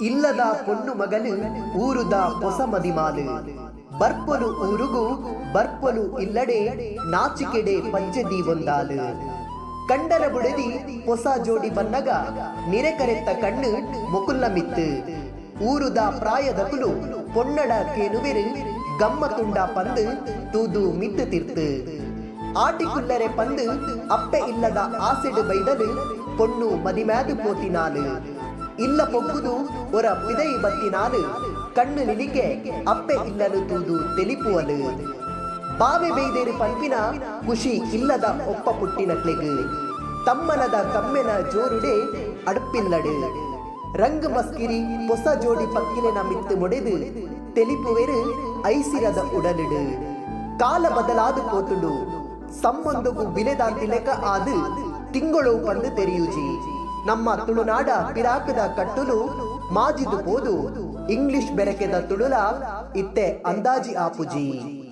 ಇಲ್ಲದ ಪೊಣ್ಣು ಮಗಲು ಊರುದ ಹೊಸ ಮದಿಮಾಲು ಬರ್ಪಲು ಊರುಗು ಬರ್ಪಲು ಇಲ್ಲಡೆ ನಾಚಿಕೆಡೆ ಪಂಚದಿ ಒಂದಾಲು ಕಂಡರ ಬುಡದಿ ಹೊಸ ಜೋಡಿ ಬನ್ನಗ ನಿರೆಕರೆತ್ತ ಕಣ್ಣು ಮುಕುಲ್ಲಮಿತ್ತು ಊರುದ ಪ್ರಾಯದ ಕುಲು பொன்னட கெனுவிரு கம்ம துண்டா பந்து தூது மித்து தீர்த்து ஆட்டிக்குள்ளரே பந்து அப்ப இல்லதா ஆசிடு வைதது பொண்ணு மதிமேது போத்தினாலு ಇಲ್ಲ ಪೊಗ್ಗುದು ಒರ ಪಿದೈ ಬತ್ತಿನಾಲು ಕಣ್ಣು ನಿಲಿಕೆ ಅಪ್ಪೆ ಇಲ್ಲಲು ತೂದು ತೆಲಿಪುವಲು ಬಾವೆ ಬೇಯ್ದೇರು ಪಂಪಿನ ಖುಷಿ ಇಲ್ಲದ ಒಪ್ಪ ಪುಟ್ಟಿನಕ್ಲೆಗು ತಮ್ಮನದ ಕಮ್ಮೆನ ಜೋರುಡೆ ಅಡುಪಿಲ್ಲಡು ರಂಗ್ ಮಸ್ಕಿರಿ ಹೊಸ ಜೋಡಿ ಪಕ್ಕಿಲೆನ ಮಿತ್ತು ಮುಡೆದು ತೆಲಿಪುವೆರು ಐಸಿರದ ಉಡಲಿಡು ಕಾಲ ಬದಲಾದು ಪೋತುಡು ಸಂಬಂಧವು ಬಿಲೆದಾಂತಿಲೆಕ ಆದು ತಿಂಗಳು ಪಂದು ತೆರೆಯುಜಿ ನಮ್ಮ ತುಳುನಾಡ ಪಿರಾಕದ ಕಟ್ಟುಲು ಮಾಜಿದು ಪೋದು. ಇಂಗ್ಲಿಷ್ ಬೆರಕೆದ ತುಳುಲ ಇತ್ತೆ ಅಂದಾಜಿ ಆಪುಜಿ.